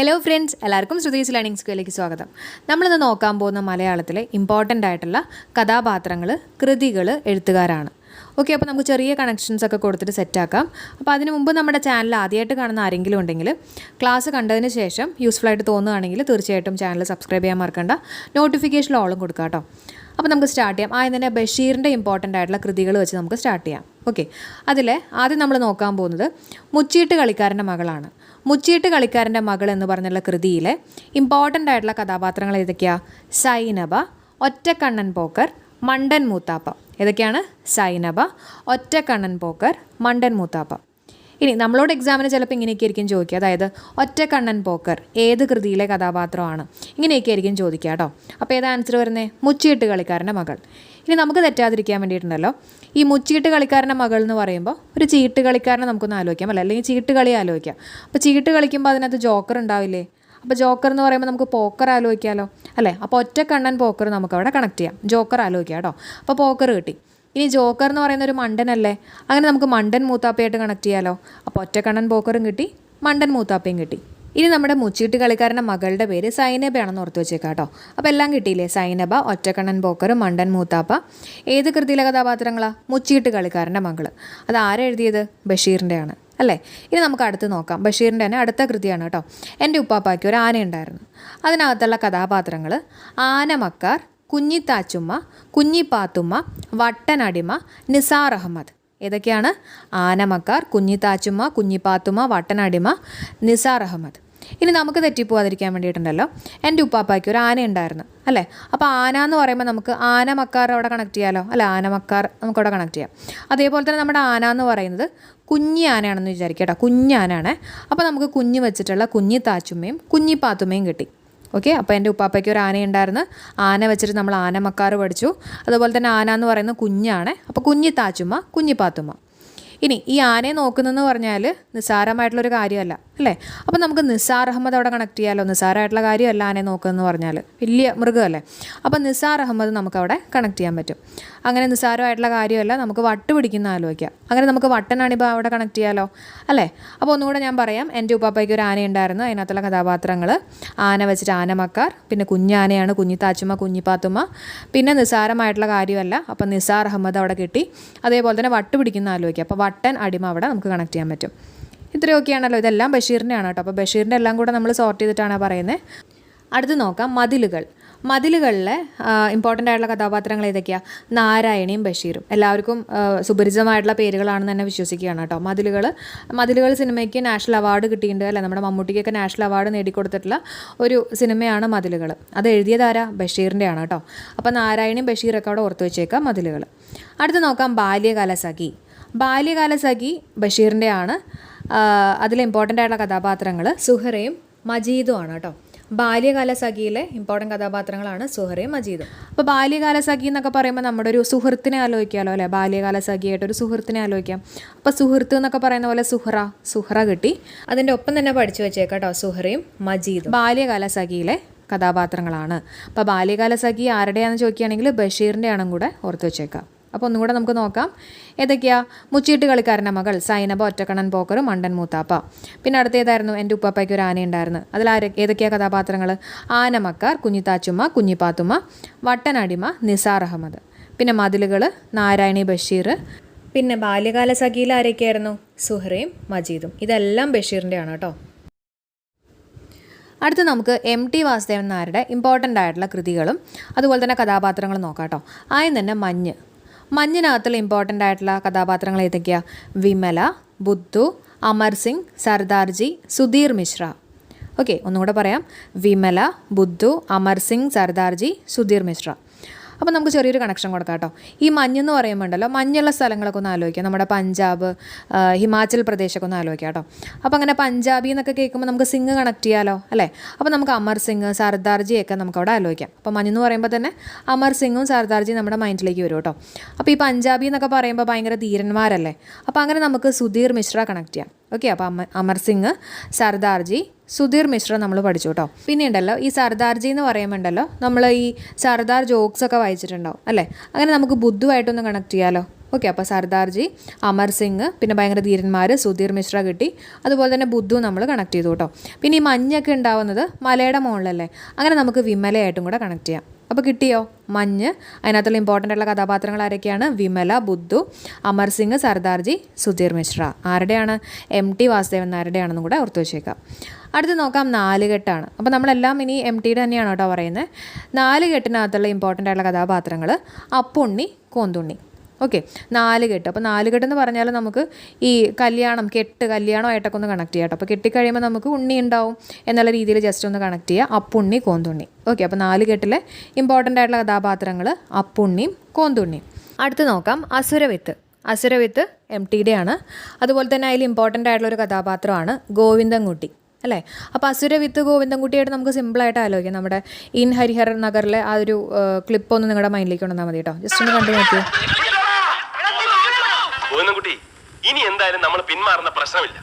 Hello friends എല്ലാവർക്കും Shruthi's learning സ്കൂളിലേക്ക് സ്വാഗതം. നമ്മളിന്ന് നോക്കാൻ പോകുന്ന മലയാളത്തിലെ ഇമ്പോർട്ടന്റ് ആയിട്ടുള്ള കഥാപാത്രങ്ങൾ കൃതികൾ എഴുത്തുകാരാണ്. ഓക്കെ അപ്പോൾ നമുക്ക് ചെറിയ കണക്ഷൻസ് ഒക്കെ കൊടുത്തിട്ട് സെറ്റാക്കാം അപ്പോൾ അതിന് മുമ്പ് നമ്മുടെ ചാനൽ ആദ്യമായിട്ട് കാണുന്ന ആരെങ്കിലും ഉണ്ടെങ്കിൽ ക്ലാസ് കണ്ടതിന് ശേഷം യൂസ്ഫുൾ ആയിട്ട് തോന്നുകയാണെങ്കിൽ തീർച്ചയായിട്ടും ചാനൽ സബ്സ്ക്രൈബ് ചെയ്യാൻ മറക്കണ്ട. നോട്ടിഫിക്കേഷൻ ഓളും കൊടുക്കുക കേട്ടോ. അപ്പോൾ നമുക്ക് സ്റ്റാർട്ട് ചെയ്യാം. ആദ്യം തന്നെ ബഷീറിന്റെ ഇമ്പോർട്ടന്റ് ആയിട്ടുള്ള കൃതികൾ വെച്ച് നമുക്ക് സ്റ്റാർട്ട് ചെയ്യാം. ഓക്കെ അതിൽ ആദ്യം നമ്മൾ നോക്കാൻ പോകുന്നത് മുച്ചീട്ട് കളിക്കാരന്റെ മകളാണ്. മുച്ചീട്ട് കളിക്കാരന്റെ മകൾ എന്ന് പറഞ്ഞുള്ള കൃതിയിലെ ഇമ്പോർട്ടന്റ് ആയിട്ടുള്ള കഥാപാത്രങ്ങൾ ഏതൊക്കെയാണ് സൈനബ ഒറ്റക്കണ്ണൻ പോക്കർ മണ്ടൻ മൂത്താപ്പ. ഏതൊക്കെയാണ്? സൈനബ ഒറ്റക്കണ്ണൻ പോക്കർ മണ്ടൻ മൂത്താപ്പ. ഇനി നമ്മളോട് എക്സാമിന് ചിലപ്പോൾ ഇങ്ങനെയൊക്കെ ആയിരിക്കും ചോദിക്കുക. അതായത് ഒറ്റ കണ്ണൻ പോക്കർ ഏത് കൃതിയിലെ കഥാപാത്രമാണ്? ഇങ്ങനെയൊക്കെ ആയിരിക്കും ചോദിക്കുക കേട്ടോ. അപ്പോൾ ഏതാ ആൻസർ വരുന്നത് മുച്ചിയിട്ട് കളിക്കാരന്റെ മകൾ. ഇനി നമുക്ക് തെറ്റാതിരിക്കാൻ വേണ്ടിയിട്ടുണ്ടല്ലോ. ഈ മുച്ചീട്ട് കളിക്കാരന്റെ മകൾ എന്ന് പറയുമ്പോൾ ഒരു ചീട്ട് കളിക്കാരനെ നമുക്കൊന്ന് ആലോചിക്കാം അല്ല? അല്ലെങ്കിൽ ചീട്ട് കളി ആലോചിക്കാം. അപ്പോൾ ചീട്ട് കളിക്കുമ്പോൾ അതിനകത്ത് ജോക്കർ ഉണ്ടാവില്ലേ? അപ്പോൾ ജോക്കർ എന്ന് പറയുമ്പോൾ നമുക്ക് പോക്കർ ആലോചിക്കാമല്ലോ അല്ലേ? അപ്പോൾ ഒറ്റ കണ്ണൻ പോക്കർ നമുക്ക് അവിടെ കണക്ട് ചെയ്യാം. ജോക്കർ ആലോചിക്കാം കേട്ടോ. അപ്പോൾ പോക്കർ കിട്ടി. ഇനി ജോക്കർ എന്ന് പറയുന്ന ഒരു മണ്ടനല്ലേ? അങ്ങനെ നമുക്ക് മണ്ടൻ മൂത്താപ്പയായിട്ട് കണക്ട് ചെയ്യാലോ. അപ്പോൾ ഒറ്റക്കണ്ണൻ പോക്കറും കിട്ടി മണ്ടൻ മൂത്താപ്പയും കിട്ടി. ഇനി നമ്മുടെ മുച്ചീട്ട് കളിക്കാരന്റെ മകളുടെ പേര് സൈനബയാണെന്ന് ഓർത്ത് വെച്ചേക്കാം കേട്ടോ അപ്പോൾ എല്ലാം കിട്ടിയില്ലേ? സൈനബ ഒറ്റക്കണ്ണൻ പോക്കർ മണ്ടൻ മൂത്താപ്പ. ഏത് കൃതിയിലെ കഥാപാത്രങ്ങളാണ് മുച്ചീട്ട് കളിക്കാരന്റെ മകൾ അത് ആരെഴുതിയത് ബഷീറിന്റെയാണ്. അല്ലേ? ഇനി നമുക്ക് അടുത്ത് നോക്കാം. ബഷീറിന്റെ തന്നെ അടുത്ത കൃതിയാണ് കേട്ടോ എന്റെ ഉപ്പാപ്പായ്ക്ക് ഒരു ആനയുണ്ടായിരുന്നു. അതിനകത്തുള്ള കഥാപാത്രങ്ങൾ ആനമക്കാർ കുഞ്ഞിത്താച്ചുമ്മ കുഞ്ഞിപ്പാത്തുമ്മ വട്ടനടിമ നിസാർ അഹമ്മദ് ഏതൊക്കെയാണ്? ആനമക്കാർ കുഞ്ഞിത്താച്ചുമ്മ കുഞ്ഞിപ്പാത്തുമ്മ വട്ടനടിമ നിസാർ അഹമ്മദ് ഇനി നമുക്ക് തെറ്റിപ്പോവാതിരിക്കാൻ വേണ്ടിയിട്ടുണ്ടല്ലോ. എന്റെ ഉപ്പാപ്പയ്ക്ക് ഒരു ആന ഉണ്ടായിരുന്നു അല്ലേ? അപ്പോൾ ആന എന്ന് പറയുമ്പോൾ നമുക്ക് ആനമക്കാർ അവിടെ കണക്ട് ചെയ്യാമല്ലോ അല്ല ആനമക്കാർ നമുക്കവിടെ കണക്ട് ചെയ്യാം. അതേപോലെ തന്നെ നമ്മുടെ ആന എന്ന് പറയുന്നത് കുഞ്ഞി ആനയാണെന്ന് വിചാരിക്കുക കേട്ടോ. കുഞ്ഞാനാണ് അപ്പോൾ നമുക്ക് കുഞ്ഞ് വെച്ചിട്ടുള്ള കുഞ്ഞി താച്ചുമ്മയും കുഞ്ഞിപ്പാത്തുമ്മയും കിട്ടി. ഓക്കെ? അപ്പോൾ എന്റെ ഉപ്പാപ്പയ്ക്ക് ഒരു ആനയുണ്ടായിരുന്നു. ആന വെച്ചിട്ട് നമ്മൾ ആനമക്കാർ പഠിച്ചു. അതുപോലെ തന്നെ ആന എന്ന് പറയുന്നത് കുഞ്ഞാണ്. അപ്പോൾ കുഞ്ഞി താച്ചുമ്മ കുഞ്ഞി പാത്തുമ്മ ഇനി ഈ ആനയെ നോക്കുന്നതെന്ന് പറഞ്ഞാൽ നിസ്സാരമായിട്ടുള്ളൊരു കാര്യമല്ല. അല്ലേ? അപ്പോൾ നമുക്ക് നിസാർ അഹമ്മദ് അവിടെ കണക്ട് ചെയ്യാമല്ലോ നിസാറായിട്ടുള്ള കാര്യമല്ല ആനെ നോക്കുകയെന്ന് പറഞ്ഞാൽ. വലിയ മൃഗമല്ലേ? അപ്പോൾ നിസാർ അഹമ്മദ് നമുക്കവിടെ കണക്ട് ചെയ്യാൻ പറ്റും. അങ്ങനെ നിസാരമായിട്ടുള്ള കാര്യമല്ല നമുക്ക് വട്ട് പിടിക്കുന്ന ആലോചിക്കാം. അങ്ങനെ നമുക്ക് വട്ടനാണിപ്പോൾ അവിടെ കണക്ട് ചെയ്യാമല്ലോ അല്ലേ? അപ്പോൾ ഒന്നുകൂടെ ഞാൻ പറയാം. എന്റെ ഉപ്പാപ്പയ്ക്ക് ഒരു ആന ഉണ്ടായിരുന്നു അതിനകത്തുള്ള കഥാപാത്രങ്ങൾ ആന വെച്ചിട്ട് ആനമക്കാർ. പിന്നെ കുഞ്ഞാനയാണ് കുഞ്ഞിത്താച്ചുമ്മ കുഞ്ഞിപ്പാത്തുമ്മ. പിന്നെ നിസാരമായിട്ടുള്ള കാര്യമല്ല. അപ്പോൾ നിസാർ അഹമ്മദ് അവിടെ കിട്ടി അതേപോലെ തന്നെ വട്ട് പിടിക്കുന്ന ആലോചിക്കുക അപ്പോൾ വട്ടൻ അടിമ അവിടെ നമുക്ക് കണക്ട് ചെയ്യാൻ പറ്റും. ഇത്രയൊക്കെയാണല്ലോ. ഇതെല്ലാം ബഷീറിന്റെ ആണ് കേട്ടോ. അപ്പോൾ ബഷീറിന്റെ എല്ലാം കൂടെ നമ്മൾ സോർട്ട് ചെയ്തിട്ടാണ് പറയുന്നത് അടുത്ത് നോക്കാം. മതിലുകൾ. മതിലുകളിലെ ഇമ്പോർട്ടന്റ് ആയിട്ടുള്ള കഥാപാത്രങ്ങൾ ഏതൊക്കെയാണ് നാരായണിയും ബഷീറും. എല്ലാവർക്കും സുപരിചിതമായിട്ടുള്ള പേരുകളാണെന്ന് തന്നെ വിശ്വസിക്കുകയാണ് കേട്ടോ. മതിലുകൾ മതിലുകൾ സിനിമയ്ക്ക് നാഷണൽ അവാർഡ് കിട്ടിയിട്ടുണ്ട് അല്ലേ? നമ്മുടെ മമ്മൂട്ടിക്കൊക്കെ നാഷണൽ അവാർഡ് നേടിക്കൊടുത്തിട്ടുള്ള ഒരു സിനിമയാണ് മതിലുകൾ. അത് എഴുതിയതാരാ ബഷീറിന്റെ ആണ് കേട്ടോ. അപ്പോൾ നാരായണിയും ബഷീറൊക്കെ അവിടെ ഓർത്ത് വെച്ചേക്കാം മതിലുകൾ. അടുത്ത് നോക്കാം. ബാല്യകാലസഖി. ബാല്യകാലസഖി ബാല്യകാല സഖി ബഷീറിന്റെ ആണ് അതിലെ ഇമ്പോർട്ടന്റ് ആയിട്ടുള്ള കഥാപാത്രങ്ങൾ സുഹറയും മജീദുമാണ് കേട്ടോ. ബാല്യകാല സഖിയിലെ ഇമ്പോർട്ടന്റ് കഥാപാത്രങ്ങളാണ് സുഹറയും മജീദും. അപ്പോൾ ബാല്യകാല സഖി എന്നൊക്കെ പറയുമ്പോൾ നമ്മുടെ ഒരു സുഹൃത്തിനെ ആലോചിക്കാമല്ലോ അല്ലേ? ബാല്യകാല സഖിയായിട്ട് ഒരു സുഹൃത്തിനെ ആലോചിക്കാം. അപ്പോൾ സുഹൃത്ത് എന്നൊക്കെ പറയുന്ന പോലെ സുഹറ സുഹറ കിട്ടി. അതിന്റെ ഒപ്പം തന്നെ പഠിച്ചു വെച്ചേക്കാട്ടോ സുഹറയും മജീദും. ബാല്യകാല സഖിയിലെ കഥാപാത്രങ്ങളാണ്. അപ്പോൾ ബാല്യകാല സഖി ആരുടെയാണെന്ന് ചോദിക്കുകയാണെങ്കിൽ ബഷീറിന്റെ ആണെന്നും കൂടെ ഓർത്ത് വെച്ചേക്കാം. അപ്പോൾ ഒന്നും കൂടെ നമുക്ക് നോക്കാം. ഏതൊക്കെയാ? മുച്ചീട്ട് കളിക്കാരന്റെ മകൾ സൈനബ ഒറ്റക്കണ്ണൻ പോക്കർ മണ്ടൻ മൂത്താപ്പ. പിന്നെ അടുത്തേതായിരുന്നു എന്റെ ഉപ്പാപ്പയ്ക്ക് ഒരു ആനയുണ്ടായിരുന്നു. അതിൽ ആര് ഏതൊക്കെയാ കഥാപാത്രങ്ങൾ ആനമക്കാർ കുഞ്ഞിത്താച്ചുമ്മ കുഞ്ഞിപ്പാത്തുമ്മ വട്ടനടിമ നിസാർ അഹമ്മദ്. പിന്നെ മതിലുകൾ നാരായണി ബഷീർ. പിന്നെ ബാല്യകാല സഖിയിൽ ആരൊക്കെയായിരുന്നു? സുഹറയും മജീദും. ഇതെല്ലാം ബഷീറിന്റെയാണ് കേട്ടോ. അടുത്ത് നമുക്ക് എം ടി വാസുദേവൻ നായരുടെ ഇമ്പോർട്ടന്റ് ആയിട്ടുള്ള കൃതികളും അതുപോലെ തന്നെ കഥാപാത്രങ്ങളും നോക്കാം കേട്ടോ. ആദ്യം തന്നെ മഞ്ഞ്. മഞ്ഞിനകത്തുള്ള ഇമ്പോർട്ടന്റ് ആയിട്ടുള്ള കഥാപാത്രങ്ങൾ ഏതൊക്കെയാണ് വിമല ബുദ്ധു അമർ സിംഗ് സർദാർജി സുധീർ മിശ്ര. ഓക്കെ ഒന്നുകൂടെ പറയാം. വിമല ബുദ്ധു അമർ സിംഗ് സർദാർജി സുധീർ മിശ്ര. അപ്പോൾ നമുക്ക് ചെറിയൊരു കണക്ഷൻ കൊടുക്കാം കേട്ടോ. ഈ മഞ്ഞെന്ന് പറയുമ്പോൾ ഉണ്ടല്ലോ മഞ്ഞുള്ള സ്ഥലങ്ങളൊക്കെ ഒന്ന് ആലോചിക്കാം. നമ്മുടെ പഞ്ചാബ് ഹിമാചൽ പ്രദേശൊക്കെ ഒന്ന് ആലോചിക്കാം കേട്ടോ. അപ്പോൾ അങ്ങനെ പഞ്ചാബി എന്നൊക്കെ കേൾക്കുമ്പോൾ നമുക്ക് സിംഗ് കണക്ട് ചെയ്യാമല്ലോ അല്ലേ? അപ്പോൾ നമുക്ക് അമർ സിംഗ് സർദാർജിയൊക്കെ നമുക്ക് അവിടെ ആലോചിക്കാം. അപ്പോൾ മഞ്ഞെന്ന് പറയുമ്പോൾ തന്നെ അമർ സിംഗും സർദാർജിയും നമ്മുടെ മൈൻഡിലേക്ക് വരും കേട്ടോ. അപ്പോൾ ഈ പഞ്ചാബി എന്നൊക്കെ പറയുമ്പോൾ ഭയങ്കര ധീരന്മാരല്ലേ? അപ്പോൾ അങ്ങനെ നമുക്ക് സുധീർ മിശ്ര കണക്ട് ചെയ്യാം. ഓക്കെ അപ്പോൾ അമ അമർ സിംഗ് സർദാർജി സുധീർ മിശ്ര നമ്മൾ പഠിച്ചു കേട്ടോ പിന്നെ ഉണ്ടല്ലോ ഈ സർദാർജി എന്ന് പറയുമ്പോണ്ടല്ലോ നമ്മൾ ഈ സർദാർ ജോക്സ് ഒക്കെ വായിച്ചിട്ടുണ്ടാവും അല്ലേ? അങ്ങനെ നമുക്ക് ബുദ്ധുവായിട്ടൊന്ന് കണക്ട് ചെയ്യാമല്ലോ ഓക്കെ അപ്പോൾ സർദാർജി അമർ സിംഗ് പിന്നെ ഭയങ്കര ധീരന്മാർ സുധീർ മിശ്ര കിട്ടി. അതുപോലെ തന്നെ ബുദ്ധു നമ്മൾ കണക്ട് ചെയ്തു കേട്ടോ പിന്നെ ഈ മഞ്ഞൊക്കെ ഉണ്ടാവുന്നത് മലയുടെ മുകളിലല്ലേ അങ്ങനെ നമുക്ക് വിമലയായിട്ടും കൂടെ കണക്ട് ചെയ്യാം. അപ്പോൾ കിട്ടിയോ? മഞ്ഞ്. അതിനകത്തുള്ള ഇമ്പോർട്ടന്റ് ആയിട്ടുള്ള കഥാപാത്രങ്ങൾ ആരൊക്കെയാണ്? വിമല ബുദ്ധു അമർ സിംഗ് സർദാർജി സുധീർ മിശ്ര. ആരുടെയാണ്? എം ടി വാസുദേവൻ ആരുടെയാണെന്നും കൂടെ ഓർത്ത് വെച്ചേക്കാം. അടുത്ത് നോക്കാം നാലുകെട്ടാണ്. അപ്പോൾ നമ്മളെല്ലാം ഇനി എം ടിയുടെ തന്നെയാണ് കേട്ടോ പറയുന്നത്. നാലുകെട്ടിനകത്തുള്ള ഇമ്പോർട്ടന്റ് ആയിട്ടുള്ള കഥാപാത്രങ്ങൾ അപ്പുണ്ണി കോന്തുണ്ണി. ഓക്കെ നാല് കെട്ട്. അപ്പോൾ നാലുകെട്ട് എന്ന് പറഞ്ഞാൽ നമുക്ക് ഈ കല്യാണം കെട്ട് കല്യാണമായിട്ടൊക്കെ ഒന്ന് കണക്ട് ചെയ്യാം കേട്ടോ അപ്പോൾ കെട്ടിക്കഴിയുമ്പോൾ നമുക്ക് ഉണ്ണി ഉണ്ടാവും എന്നുള്ള രീതിയിൽ ജസ്റ്റ് ഒന്ന് കണക്ട് ചെയ്യുക അപ്പുണ്ണി കോന്തുണ്ണി. ഓക്കെ അപ്പോൾ നാല് കെട്ടിലെ ഇമ്പോർട്ടന്റ് ആയിട്ടുള്ള കഥാപാത്രങ്ങൾ അപ്പുണ്ണിയും കോന്തുണ്ണിയും. അടുത്ത് നോക്കാം. അസുരവിത്ത് അസുരവിത്ത് എം ടി ഡി ആണ്. അതുപോലെ തന്നെ അതിൽ ഇമ്പോർട്ടന്റ് ആയിട്ടുള്ള ഒരു കഥാപാത്രമാണ് ഗോവിന്ദൻകുട്ടി. അല്ലേ? അപ്പോൾ അസുരവിത്ത് ഗോവിന്ദൻകുട്ടിയായിട്ട് നമുക്ക് സിമ്പിളായിട്ട് ആലോചിക്കാം. നമ്മുടെ ഇൻ ഹരിഹർ നഗറിലെ ആ ഒരു ക്ലിപ്പ് ഒന്ന് നിങ്ങളുടെ മൈൻഡിലേക്ക് കൊണ്ടുവന്നാൽ മതി കേട്ടോ ജസ്റ്റ് ഒന്ന് കണ്ടു നോക്കിയേ. ഗോവിന്ദൻകുട്ടി ഇനി എന്തായാലും നമ്മൾ പിന്മാറുന്ന പ്രശ്നമില്ല.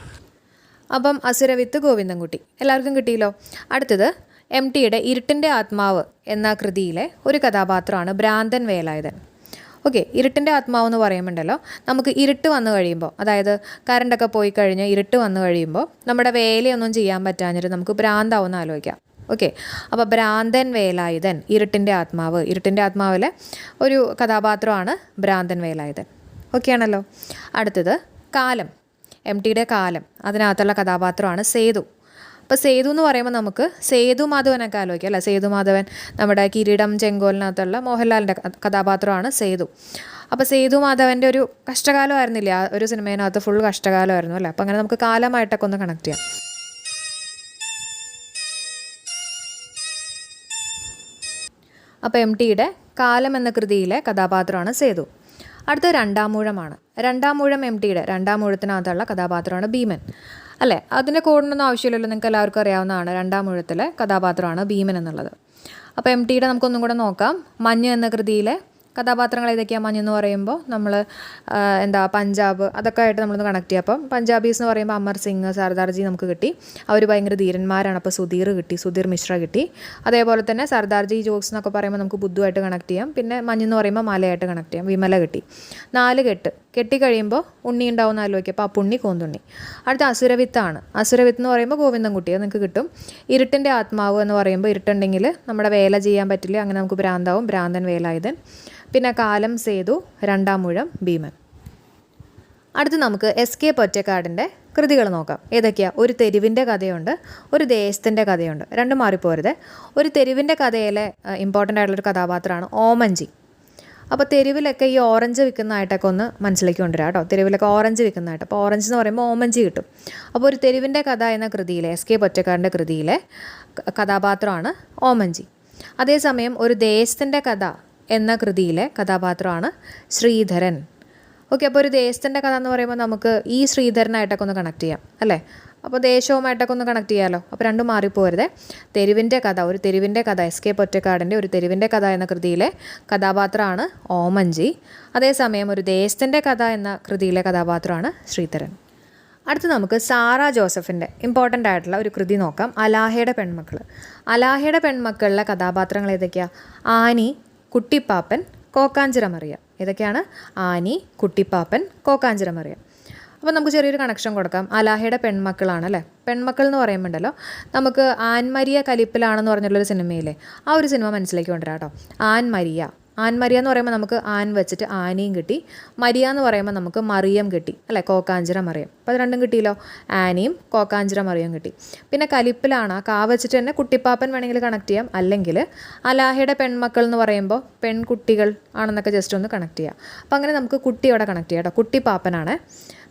അപ്പം അസുരവിത്ത് ഗോവിന്ദൻകുട്ടി എല്ലാവർക്കും കിട്ടിയല്ലോ. അടുത്തത് എം ടിയുടെ ഇരുട്ടിന്റെ ആത്മാവ് എന്ന കൃതിയിലെ ഒരു കഥാപാത്രമാണ് ഭ്രാന്തൻ വേലായുധൻ. ഓക്കെ ഇരുട്ടിന്റെ ആത്മാവ് എന്ന് പറയുമ്പോണ്ടല്ലോ നമുക്ക് ഇരുട്ട് വന്നു കഴിയുമ്പോൾ അതായത് കറണ്ടൊക്കെ പോയി കഴിഞ്ഞ് ഇരുട്ട് വന്നു കഴിയുമ്പോൾ നമ്മുടെ വേലയൊന്നും ചെയ്യാൻ പറ്റാഞ്ഞിട്ട് നമുക്ക് ഭ്രാന്താവുമെന്ന് ആലോചിക്കാം. ഓക്കെ അപ്പോൾ ഭ്രാന്തൻ വേലായുധൻ ഇരുട്ടിന്റെ ആത്മാവ്. ഇരുട്ടിന്റെ ആത്മാവിലെ ഒരു കഥാപാത്രമാണ് ഭ്രാന്തൻ വേലായുധൻ. ഓക്കെ ആണല്ലോ അടുത്തത് കാലം. എം ടിയുടെ കാലം. അതിനകത്തുള്ള കഥാപാത്രമാണ് സേതു. അപ്പോൾ സേതു എന്ന് പറയുമ്പോൾ നമുക്ക് സേതു മാധവനൊക്കെ ആലോചിക്കാം അല്ലേ? സേതു മാധവൻ നമ്മുടെ കിരീടം ചെങ്കോലിനകത്തുള്ള മോഹൻലാലിന്റെ കഥാപാത്രമാണ് സേതു. അപ്പോൾ സേതു മാധവന്റെ ഒരു കഷ്ടകാലമായിരുന്നില്ല? ആ ഒരു സിനിമേനകത്ത് ഫുൾ കഷ്ടകാലമായിരുന്നു അല്ലേ? അപ്പോൾ അങ്ങനെ നമുക്ക് കാലമായിട്ടൊക്കെ ഒന്ന് കണക്ട് ചെയ്യാം. അപ്പോൾ എം ടിയുടെ കാലം എന്ന കൃതിയിലെ കഥാപാത്രമാണ് സേതു. അടുത്ത രണ്ടാമൂഴമാണ് രണ്ടാമൂഴം എം ടിയുടെ രണ്ടാമൂഴത്തിനകത്തുള്ള കഥാപാത്രമാണ് ഭീമൻ. അല്ലേ? അതിന്റെ കോഡിനൊന്നും ആവശ്യമില്ലല്ലോ. നിങ്ങൾക്ക് എല്ലാവർക്കും അറിയാവുന്നതാണ് രണ്ടാമൂഴത്തിലെ കഥാപാത്രമാണ് ഭീമൻ എന്നുള്ളത്. അപ്പോൾ എം ടിയുടെ നമുക്കൊന്നും കൂടെ നോക്കാം. മഞ്ഞ് എന്ന കൃതിയിലെ കഥാപാത്രങ്ങൾ ഏതൊക്കെയാണ് മഞ്ഞെന്ന് പറയുമ്പോൾ നമ്മൾ എന്താ പഞ്ചാബ് അതൊക്കെ ആയിട്ട് നമ്മളൊന്ന് കണക്ട് ചെയ്യാം. അപ്പം പഞ്ചാബീസ് എന്ന് പറയുമ്പോൾ അമർ സിംഗ് സർദാർജി നമുക്ക് കിട്ടി. അവർ ഭയങ്കര ധീരന്മാരാണ്. അപ്പോൾ സുധീർ കിട്ടി സുധീർ മിശ്ര കിട്ടി. അതേപോലെ തന്നെ സർദാർജി ജോക്സ് എന്നൊക്കെ പറയുമ്പോൾ നമുക്ക് ബുദ്ധുവായിട്ട് കണക്ട് ചെയ്യാം. പിന്നെ മഞ്ഞെന്ന് പറയുമ്പോൾ മലയായിട്ട് കണക്ട് ചെയ്യാം. വിമല കിട്ടി. നാല് കെട്ട്. കെട്ടിക്കഴിയുമ്പോൾ ഉണ്ണി ഉണ്ടാവുന്ന ആലോചിക്കും അപ്പോൾ ആ പുണ്ണി കോന്തുണ്ണി. അടുത്ത അസുരവിത്താണ് അസുരവിത്ത് എന്ന് പറയുമ്പോൾ ഗോവിന്ദൻകുട്ടി അത് നിങ്ങൾക്ക് കിട്ടും. ഇരുട്ടിന്റെ ആത്മാവ് എന്ന് പറയുമ്പോൾ ഇരുട്ടുണ്ടെങ്കിൽ നമ്മുടെ വേല ചെയ്യാൻ പറ്റില്ല. അങ്ങനെ നമുക്ക് ഭ്രാന്താവും. ഭ്രാന്തൻ വേലായുധൻ. പിന്നെ കാലം സേതു രണ്ടാം മുഴം ഭീമൻ. അടുത്ത് നമുക്ക് എസ് കെ പൊറ്റക്കാടിന്റെ കൃതികൾ നോക്കാം. ഏതൊക്കെയാ? ഒരു തെരുവിന്റെ കഥയുണ്ട് ഒരു ദേശത്തിന്റെ കഥയുണ്ട്. രണ്ടും മാറിപ്പോരുത്. ഒരു തെരുവിന്റെ കഥയിലെ ഇമ്പോർട്ടന്റ് ആയിട്ടുള്ളൊരു കഥാപാത്രമാണ് ഓമഞ്ചി അപ്പോൾ തെരുവിലൊക്കെ ഈ ഓറഞ്ച് വിൽക്കുന്നതായിട്ടൊക്കെ ഒന്ന് മനസ്സിലേക്ക് കൊണ്ടുവരാം കേട്ടോ. തെരുവിലൊക്കെ ഓറഞ്ച് വിൽക്കുന്നതായിട്ട്. അപ്പോൾ ഓറഞ്ച് എന്ന് പറയുമ്പോൾ ഓമഞ്ചി കിട്ടും. അപ്പോൾ ഒരു തെരുവിന്റെ കഥ എന്ന കൃതിയിലെ എസ് കെ പൊറ്റക്കാടിന്റെ കൃതിയിലെ കഥാപാത്രമാണ് ഓമഞ്ചി അതേസമയം ഒരു ദേശത്തിന്റെ കഥ എന്ന കൃതിയിലെ കഥാപാത്രമാണ് ശ്രീധരൻ. ഓക്കെ അപ്പോൾ ഒരു ദേശത്തിന്റെ കഥ എന്ന് പറയുമ്പോൾ നമുക്ക് ഈ ശ്രീധരനായിട്ടൊക്കെ ഒന്ന് കണക്ട് ചെയ്യാം അല്ലേ? അപ്പോൾ ദേശവുമായിട്ടൊക്കെ ഒന്ന് കണക്ട് ചെയ്യാമല്ലോ അപ്പോൾ രണ്ടും മാറിപ്പോരുതേ. തെരുവിന്റെ കഥ ഒരു തെരുവിന്റെ കഥ എസ് കെ പൊറ്റക്കാടിന്റെ ഒരു തെരുവിന്റെ കഥ എന്ന കൃതിയിലെ കഥാപാത്രമാണ് ഓമഞ്ചി അതേസമയം ഒരു ദേശത്തിന്റെ കഥ എന്ന കൃതിയിലെ കഥാപാത്രമാണ് ശ്രീധരൻ. അടുത്ത് നമുക്ക് സാറ ജോസഫിന്റെ ഇമ്പോർട്ടന്റ് ആയിട്ടുള്ള ഒരു കൃതി നോക്കാം അലാഹയുടെ പെൺമക്കൾ അലാഹയുടെ പെൺമക്കളിലെ കഥാപാത്രങ്ങൾ ഏതൊക്കെയാണ് ആനി കുട്ടിപ്പാപ്പൻ കോക്കാഞ്ചിറമറിയ. ഇതൊക്കെയാണ് ആനി കുട്ടിപ്പാപ്പൻ കോക്കാഞ്ചിറമറിയ. അപ്പോൾ നമുക്ക് ചെറിയൊരു കണക്ഷൻ കൊടുക്കാം. അലാഹയുടെ പെൺമക്കളാണ് അല്ലേ പെൺമക്കൾ എന്ന് പറയുമ്പോണ്ടല്ലോ നമുക്ക് ആൻമരിയ കലിപ്പിലാണെന്ന് പറഞ്ഞുള്ളൊരു സിനിമയില്ലേ? ആ ഒരു സിനിമ മനസ്സിലേക്ക് കൊണ്ടുവരാം കേട്ടോ. ആൻമരിയ. ആൻമരിയ എന്ന് പറയുമ്പോൾ നമുക്ക് ആൻ വെച്ചിട്ട് ആനയും കിട്ടി. മരിയ എന്ന് പറയുമ്പോൾ നമുക്ക് മറിയം കിട്ടി അല്ലേ? കോക്കാഞ്ചിറ മറിയം. അപ്പോൾ അത് രണ്ടും കിട്ടിയല്ലോ? ആനയും കോക്കാഞ്ചിറ മറിയം കിട്ടി. പിന്നെ കലിപ്പിലാണ്. ആ കാ വെച്ചിട്ട് തന്നെ കുട്ടിപ്പാപ്പൻ വേണമെങ്കിൽ കണക്ട് ചെയ്യാം. അല്ലെങ്കിൽ അലാഹയുടെ പെൺമക്കൾ എന്ന് പറയുമ്പോൾ പെൺകുട്ടികൾ ആണെന്നൊക്കെ ജസ്റ്റ് ഒന്ന് കണക്ട് ചെയ്യാം. അപ്പോൾ അങ്ങനെ നമുക്ക് കുട്ടിയോടെ കണക്ട് ചെയ്യാം കേട്ടോ കുട്ടിപ്പാപ്പനാണ്.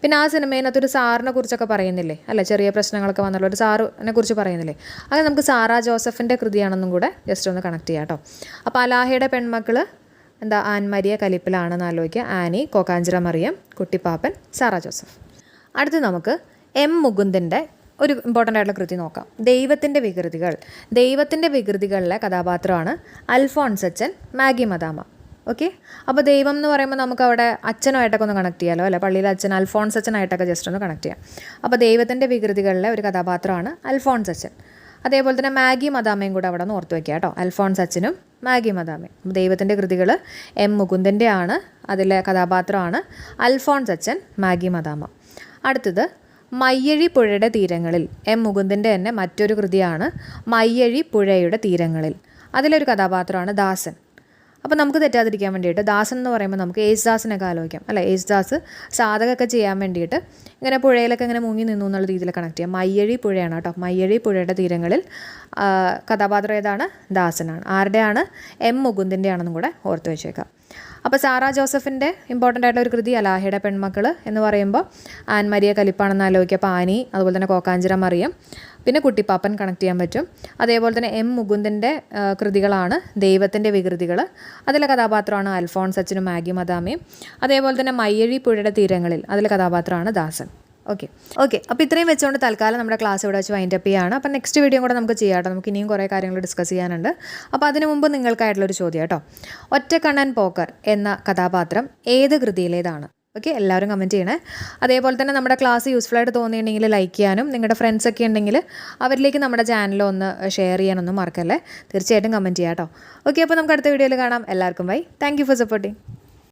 പിന്നെ ആ സിനിമയിനകത്ത് ഒരു സാറിനെ കുറിച്ചൊക്കെ പറയുന്നില്ലേ? അല്ല? ചെറിയ പ്രശ്നങ്ങളൊക്കെ വന്നുള്ള ഒരു സാറിനെ കുറിച്ച് പറയുന്നില്ലേ? അങ്ങനെ നമുക്ക് സാറാ ജോസഫിന്റെ കൃതിയാണെന്നും കൂടെ ജസ്റ്റ് ഒന്ന് കണക്ട് ചെയ്യാം കേട്ടോ. അപ്പോൾ അലാഹയുടെ പെൺമക്കൾ എന്താ ആൻമരിയ കലിപ്പിലാണെന്ന് ആലോചിക്കുക. ആനി കോക്കാഞ്ചിറ മറിയം കുട്ടിപ്പാപ്പൻ സാറാ ജോസഫ്. അടുത്ത് നമുക്ക് എം മുകുന്ദന്റെ ഒരു ഇമ്പോർട്ടന്റ് ആയിട്ടുള്ള കൃതി നോക്കാം. ദൈവത്തിന്റെ വികൃതികൾ. ദൈവത്തിന്റെ വികൃതികളിലെ കഥാപാത്രമാണ് അൽഫോൺസച്ചൻ മാഗി മദാമ. ഓക്കെ അപ്പോൾ ദൈവം എന്ന് പറയുമ്പോൾ നമുക്ക് അവിടെ അച്ഛനുമായിട്ടൊക്കെ ഒന്ന് കണക്ട് ചെയ്യാമല്ലോ അല്ലേ? പള്ളിയിലെ അച്ഛൻ അൽഫോൺസ് അച്ഛനായിട്ടൊക്കെ ജസ്റ്റ് ഒന്ന് കണക്ട് ചെയ്യാം. അപ്പോൾ ദൈവത്തിന്റെ വികൃതികളിലെ ഒരു കഥാപാത്രമാണ് അൽഫോൺസ് അച്ഛൻ. അതേപോലെ തന്നെ മാഗി മദാമയും കൂടെ അവിടെ നിന്ന് ഓർത്ത് വയ്ക്കുക കേട്ടോ. അൽഫോൺസ് അച്ഛനും മാഗി മദാമയും ദൈവത്തിന്റെ കൃതികൾ എം മുകുന്ദന്റെ ആണ് അതിലെ കഥാപാത്രമാണ് അൽഫോൺസ് അച്ഛൻ മാഗി മദാമ അടുത്തത് മയ്യഴി പുഴയുടെ തീരങ്ങളിൽ എം മുകുന്ദന്റെ തന്നെ മറ്റൊരു കൃതിയാണ് മയ്യഴി പുഴയുടെ തീരങ്ങളിൽ. അതിലൊരു കഥാപാത്രമാണ് ദാസൻ. അപ്പോൾ നമുക്ക് തെറ്റാതിരിക്കാൻ വേണ്ടിയിട്ട് ദാസൻ എന്ന് പറയുമ്പോൾ നമുക്ക് യേശുദാസിനൊക്കെ ആലോചിക്കാം. അല്ലേ? യേശുദാസ് സാധകമൊക്കെ ചെയ്യാൻ വേണ്ടിയിട്ട് ഇങ്ങനെ പുഴയിലൊക്കെ ഇങ്ങനെ മുങ്ങി നിന്നു എന്നുള്ള രീതിയിൽ കണക്ട് ചെയ്യാം. മയ്യഴി പുഴയാണ് കേട്ടോ. മയ്യഴി പുഴയുടെ തീരങ്ങളിൽ കഥാപാത്രം ഏതാണ്? ദാസനാണ്. ആരുടെയാണ്? എം മുകുന്ദിന്റെ ആണെന്നും കൂടെ ഓർത്ത് വെച്ചേക്കാം. അപ്പോൾ സാറാ ജോസഫിന്റെ ഇമ്പോർട്ടന്റ് ആയിട്ടുള്ള ഒരു കൃതി അലാഹയുടെ പെൺമക്കൾ എന്ന് പറയുമ്പോൾ ആൻ മരിയ കലിപ്പാണെന്ന് ആലോചിക്കുക പാനി അതുപോലെ തന്നെ കോക്കാഞ്ചിറ മറിയം പിന്നെ കുട്ടിപ്പാപ്പൻ കണക്ട് ചെയ്യാൻ പറ്റും. അതേപോലെ തന്നെ എം മുകുന്ദന്റെ കൃതികളാണ് ദൈവത്തിന്റെ വികൃതികൾ അതിലെ കഥാപാത്രമാണ് അൽഫോൺസ് മാഗി മദാമയും. അതേപോലെ തന്നെ മയ്യഴി പുഴയുടെ തീരങ്ങളിൽ അതിലെ കഥാപാത്രമാണ് ദാസൻ. ഓക്കെ ഓക്കെ അപ്പോൾ ഇത്രയും വെച്ചുകൊണ്ട് തൽക്കാലം നമ്മുടെ ക്ലാസ് ഇവിടെ വെച്ച് വൈൻഡ് അപ്പ് ചെയ്യാണ്. അപ്പോൾ നെക്സ്റ്റ് വീഡിയോ കൂടെ നമുക്ക് ചെയ്യാം കേട്ടോ. നമുക്ക് ഇനിയും കുറേ കാര്യങ്ങൾ ഡിസ്കസ് ചെയ്യാനുണ്ട്. അപ്പോൾ അതിനു മുമ്പ് നിങ്ങൾക്കായിട്ടുള്ളൊരു ചോദ്യം കേട്ടോ. ഒറ്റക്കണ്ണൻ പോക്കർ എന്ന കഥാപാത്രം ഏത് കൃതിയിലേതാണ്? ഓക്കെ എല്ലാവരും കമന്റ് ചെയ്യണേ. അതേപോലെ തന്നെ നമ്മുടെ ക്ലാസ് യൂസ്ഫുൾ ആയിട്ട് തോന്നിയിട്ടുണ്ടെങ്കിൽ ലൈക്ക് ചെയ്യാനും നിങ്ങളുടെ ഫ്രണ്ട്സ് ഒക്കെ ഉണ്ടെങ്കിൽ അവരിലേക്ക് നമ്മുടെ ചാനൽ ഒന്ന് ഷെയർ ചെയ്യാനൊന്നും മറക്കല്ലേ. തീർച്ചയായിട്ടും കമന്റ് ചെയ്യാം കേട്ടോ. ഓക്കെ അപ്പോൾ നമുക്ക് അടുത്ത വീഡിയോയിൽ കാണാം. എല്ലാവർക്കും ബൈ താങ്ക് ഫോർ സപ്പോർട്ടിങ്